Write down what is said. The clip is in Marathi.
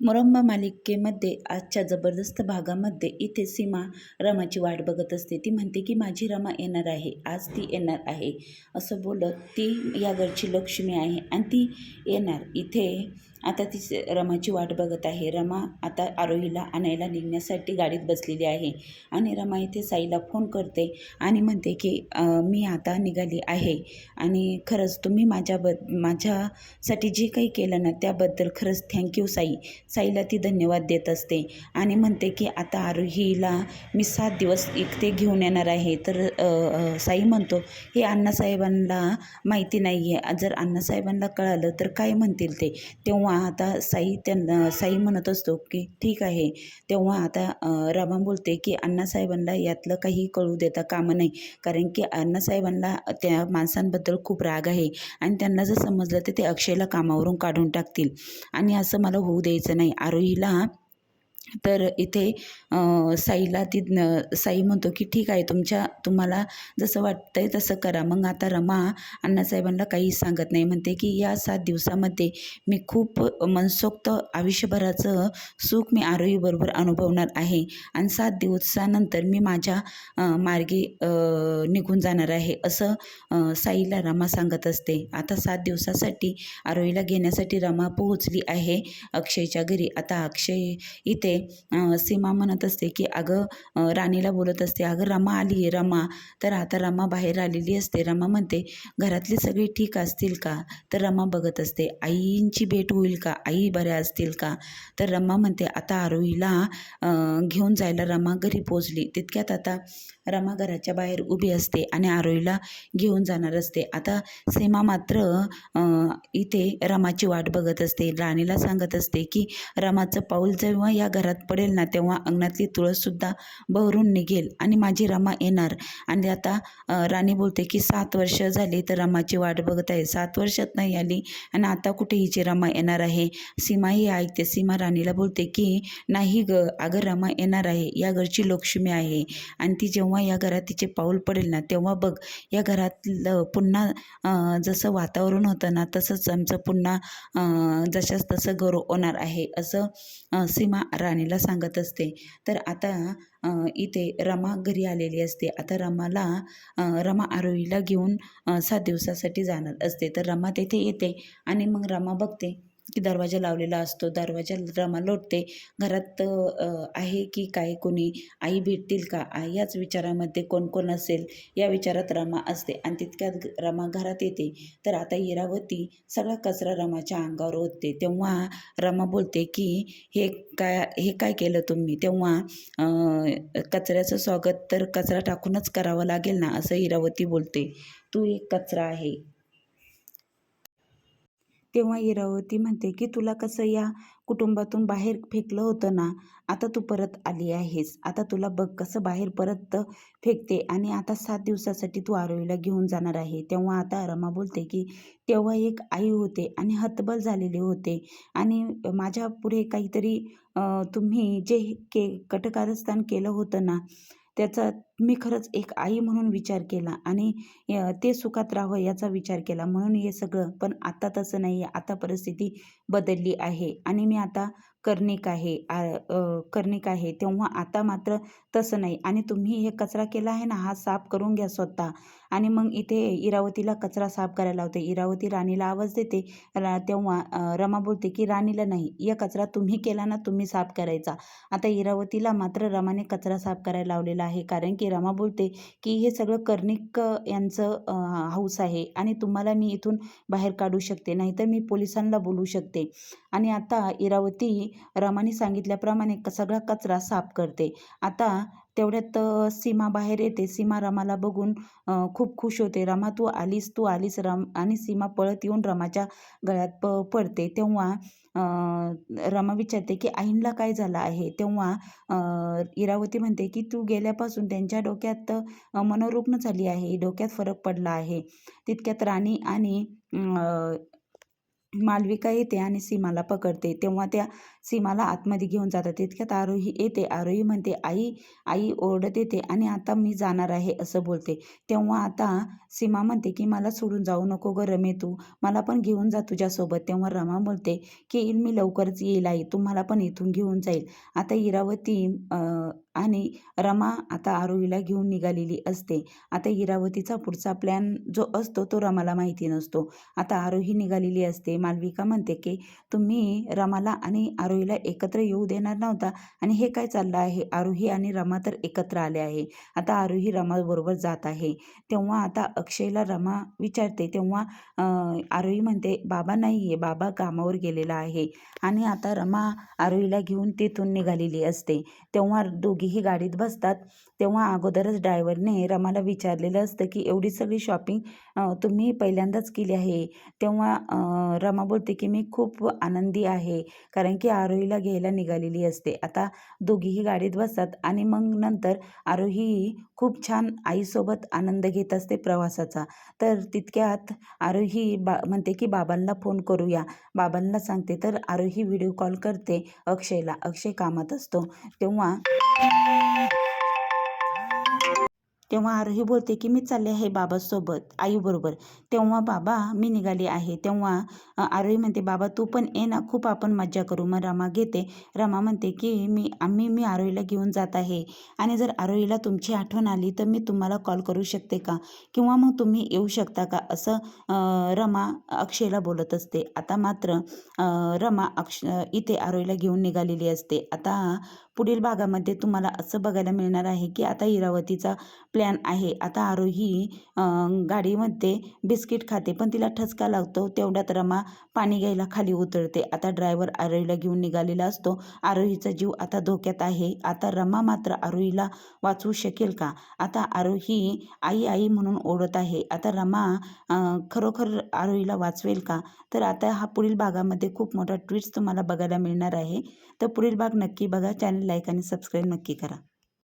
मुरंबा मालिकेमध्ये आजच्या जबरदस्त भागामध्ये इथे सीमा रमाची वाट बघत असते. ती म्हणते की माझी रमा येणार आहे. आज ती येणार आहे. असं बोलत ती या घरची लक्ष्मी आहे आणि ती येणार. इथे आता ती रमाची वाट बघत आहे. रमा आता आरोहीला आणायला निघण्यासाठी गाडीत बसलेली आहे आणि रमा इथे साईला फोन करते आणि म्हणते की मी आता निघाली आहे आणि खरंच तुम्ही माझ्याबद माझ्यासाठी जे काही केलं ना त्याबद्दल खरंच थँक्यू साई. साईला ती धन्यवाद देत असते आणि म्हणते की आता आरोहीला मी सात दिवस इथे घेऊन येणार आहे. तर साई म्हणतो हे अण्णासाहेबांना माहिती नाही आहे जर अण्णासाहेबांना कळालं तर काय म्हणतील ते? तेव्हा आता साई त्यांना साई म्हणत असतो की ठीक आहे. तेव्हा आता अ, रमा बोलते की अण्णासाहेबांना यातलं काही कळू देता कामं नाही कारण की अण्णासाहेबांना त्या माणसांबद्दल खूप राग आहे. आणि त्यांना जर समजलं तर ते अक्षयला कामावरून काढून टाकतील. आणि असं मला होऊ द्यायचं नाही. आरोहीला तर इथे साईला ती न- साई म्हणतो की ठीक आहे तुमच्या तुम्हाला जसं वाटतं आहे तसं करा. मग आता रमा अण्णासाहेबांना काही सांगत नाही. म्हणते की या सात दिवसामध्ये मी खूप मनसोक्त आयुष्यभराचं सुख मी आरोहीबरोबर अनुभवणार आहे. आणि सात दिवसानंतर मी माझ्या मार्गे मार्गी निघून जाणार आहे. असं साईला रमा सांगत असते. आता सात दिवसासाठी आरोहीला घेण्यासाठी रमा पोहोचली आहे अक्षयच्या घरी. आता अक्षय इथे सीमा म्हणत असते की अगं राणीला बोलत असते अगं रमा आली आहे रमा. तर आता रमा बाहेर आलेली असते. रमा म्हणते घरातले सगळे ठीक असतील का? तर रमा बघत असते आईंची भेट होईल का? आई बऱ्या असतील का? तर रमा म्हणते आता आरोहीला घेऊन जायला रमा घरी पोचली तितक्यात आता रमा घराच्या बाहेर उभी असते आणि आरोहीला घेऊन जाणार असते. आता सीमा मात्र इथे रमाची वाट बघत असते. राणीला सांगत असते की रमाचं पाऊल जेव्हा या घरात घरात पडेल ना तेव्हा अंगणातली तुळससुद्धा बहरून निघेल आणि माझी रमा येणार. आणि आता राणी बोलते की सात वर्ष झाली तर रमाची वाट बघत आहे. सात वर्षात नाही आली आणि आता कुठे हिची रमा येणार आहे? सीमाही ऐकते. सीमा राणीला बोलते की नाही ग अगं रमा येणार आहे. या घरची लक्ष्मी आहे. आणि ती जेव्हा या घरात तिचे पाऊल पडेल ना तेव्हा बघ या घरातलं पुन्हा जसं वातावरण होतं ना तसंच आमचं पुन्हा जशास जशाच तसं गौरव होणार आहे. असं सीमा राणी राणीला सांगत असते. तर आता इथे रमा घरी आलेली असते. आता रमाला रमा आरोहीला घेऊन सात दिवसासाठी जाणार असते. तर रमा तेथे येते आणि मग रमा बघते. की दरवाजा लावलेला असतो दरवाजा रमा लोटते. घरात आहे की काय कोणी? आई भेटतील का? याच विचारामध्ये कोण कोण असेल? या विचारात रमा असते आणि तितक्यात रमा घरात येते. तर आता इरावती सगळा कचरा रमाच्या अंगावर ओतते. तेव्हा रमा बोलते की हे काय हे काय केलं तुम्ही? तेव्हा कचऱ्याचं स्वागत तर कचरा टाकूनच करावं लागेल ना? असं इरावती बोलते. तू एक कचरा आहे. तेव्हा इरावती म्हणते की तुला कसं या कुटुंबातून बाहेर फेकलं होतं ना आता तू परत आली आहेस. आता तुला बघ कसं बाहेर परत फेकते आणि आता सात दिवसासाठी तू आरोहीला घेऊन जाणार आहे. तेव्हा आता रमा बोलते की तेव्हा एक आई होते आणि हतबल झालेले होते आणि माझ्या पुढे काहीतरी तुम्ही जे के कटकारस्थान केलं होतं ना त्याचा मी खरंच एक आई म्हणून विचार केला आणि ते सुखात राहावं याचा विचार केला. म्हणून हे सगळं पण आता तसं नाही आहे आता परिस्थिती बदलली आहे आणि मी आता कर्णिक आहे. आ कर्णिक आहे. तेव्हा आता मात्र तसं नाही. आणि तुम्ही हे कचरा केला आहे ना हा साफ करून घ्या स्वतः. आणि मग इथे इरावतीला कचरा साफ करायला लावते. इरावती राणीला आवाज देते. रा तेव्हा रमा बोलते की राणीला नाही. या कचरा तुम्ही केला ना तुम्ही साफ करायचा. आता इरावतीला मात्र रमाने कचरा साफ करायला लावलेला आहे. कारण की रमा बोलते की हे सगळं कर्णिक यांचं हाऊस हौस आहे आणि तुम्हाला मी इथून बाहेर काढू शकते नाहीतर मी पोलिसांना बोलू शकते. आणि आता इरावती रमाने सांगितल्याप्रमाणे सगळा कचरा साफ करते. आता तेवढ्यात सीमा बाहेर येते. सीमा रमाला बघून खूप खुश होते. रमा तू आलीस तू आलीस रम आणि सीमा पळत येऊन रमाच्या गळ्यात प पडते. तेव्हा रमा विचारते की आईंला काय झालं आहे? तेव्हा इरावती म्हणते की तू गेल्यापासून त्यांच्या डोक्यात मनोरुग्ण झाली आहे. डोक्यात फरक पडला आहे. तितक्यात राणी आणि मालविका येते आणि सीमाला पकडते. तेव्हा त्या सीमाला आतमध्ये घेऊन जातात. तितक्यात आरोही येते. आरोही म्हणते आई आई ओरडत येते आणि आता मी जाणार आहे असं बोलते. तेव्हा आता सीमा म्हणते की मला सोडून जाऊ नको गं रमे तू. मला पण घेऊन जा तुझ्यासोबत. तेव्हा रमा बोलते की मी लवकरच येईल आई. तुम्हाला पण इथून घेऊन जाईल. आता इरावती आणि रमा आता आरोहीला घेऊन निघालेली असते. आता इरावतीचा पुढचा प्लॅन जो असतो तो रमाला माहिती नसतो. आता आरोही निघालेली असते. मालविका म्हणते की तुम्ही रमाला आणि आरोही आरोहीला एकत्र येऊ देणार नव्हता. आणि हे काय चाललं आहे? आरोही आणि रमा तर एकत्र आले आहे. आता आरोही रमाबरोबर जात आहे. तेव्हा आता अक्षयला रमा विचारते. तेव्हा आरोही म्हणते बाबा नाही आहे बाबा कामावर गेलेला आहे. आणि आता रमा आरोहीला घेऊन तिथून निघालेली असते. तेव्हा दोघीही गाडीत बसतात. तेव्हा अगोदरच ड्रायव्हरने रमाला विचारलेलं असतं की एवढी सगळी शॉपिंग तुम्ही पहिल्यांदाच केली आहे. तेव्हा रमा बोलते की मी खूप आनंदी आहे. कारण की आरोहीला घ्यायला निघालेली असते. आता दोघीही गाडीत बसतात आणि मग नंतर आरोही खूप छान आईसोबत आनंद घेत असते प्रवासाचा. तर तितक्यात आरोही बा म्हणते की बाबांना फोन करूया. बाबांना सांगते तर आरोही व्हिडिओ कॉल करते अक्षयला. अक्षय कामात असतो. तेव्हा तेव्हा आरोही बोलते की मी चालले आहे बाबासोबत आईबरोबर. तेव्हा बाबा मी निघाली आहे. तेव्हा आरोही म्हणते बाबा तू पण ये ना खूप आपण मज्जा करू. मग रमा घेते. रमा म्हणते की मी आम्ही मी आरोहीला घेऊन जात आहे. आणि जर आरोहीला तुमची आठवण आली तर मी तुम्हाला कॉल करू शकते का? किंवा मग तुम्ही येऊ शकता का? असं रमा अक्षयला बोलत असते. आता मात्र रमा अक्ष इथे आरोहीला घेऊन निघालेली असते. आता पुढील भागामध्ये तुम्हाला असं बघायला मिळणार आहे की आता इरावतीचा प्लॅन आहे. आता आरोही गाडीमध्ये बिस्किट खाते पण तिला ठसका लागतो तेवढ्यात रमा पाणी घ्यायला खाली उतरते. आता ड्रायव्हर आरोहीला घेऊन निघालेला असतो. आरोहीचा जीव आता धोक्यात आहे. आता रमा मात्र आरोहीला वाचवू शकेल का? आता आरोही आई आई म्हणून ओढत आहे. आता रमा खरोखर आरोहीला वाचवेल का? तर आता हा पुढील भागामध्ये खूप मोठा ट्विस्ट तुम्हाला बघायला मिळणार आहे. तर पुढील भाग नक्की बघा. चॅनल लाईक आणि सबस्क्राईब नक्की करा.